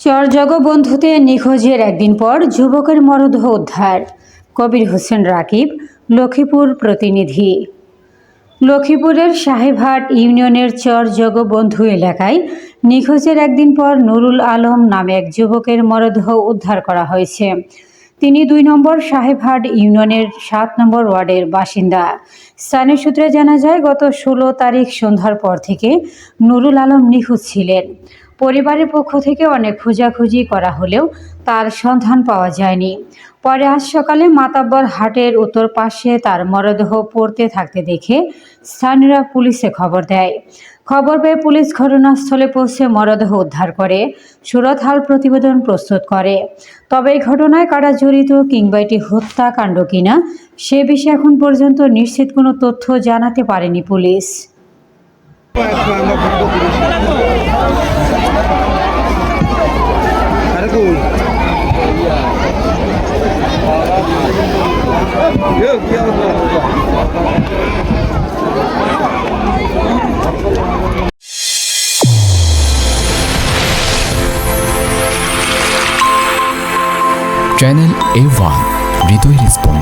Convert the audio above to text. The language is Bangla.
চর জগবন্ধুতে নিখোঁজের একদিন পর যুবকের মরদেহ উদ্ধার। কবির হোসেন রাকিব, লক্ষ্মীপুর প্রতিনিধি। লক্ষ্মীপুরের সাহেবহাট ইউনিয়নের চর জগবন্ধু এলাকায় নিখোঁজের একদিন পর নুরুল আলম নামে এক যুবকের মরদেহ উদ্ধার করা হয়েছে। তিনি দুই নম্বর সাহেবহাট ইউনিয়নের সাত নম্বর ওয়ার্ডের বাসিন্দা। স্থানীয় সূত্রে জানা যায়, গত ষোলো তারিখ সন্ধ্যার পর থেকে নুরুল আলম নিখোঁজ ছিলেন। পরিবারের পক্ষ থেকে অনেক খোঁজাখুঁজি করা হলেও তার সন্ধান পাওয়া যায়নি। পরে আজ সকালে মাতাব্বর হাটের উত্তর পাশে তার মরদেহ পড়তে থাকতে দেখে স্থানীয়রা পুলিশে খবর দেয়। খবর পেয়ে পুলিশ ঘটনাস্থলে পৌঁছে মরদেহ উদ্ধার করে সুরতহাল প্রতিবেদন প্রস্তুত করে। তবে এই ঘটনায় কারা জড়িত কিংবা এটি হত্যাকাণ্ড কিনা, সে বিষয়ে এখন পর্যন্ত নিশ্চিত কোনো তথ্য জানাতে পারেনি পুলিশ। चैनल ए वन हृदय रिस्पॉन्स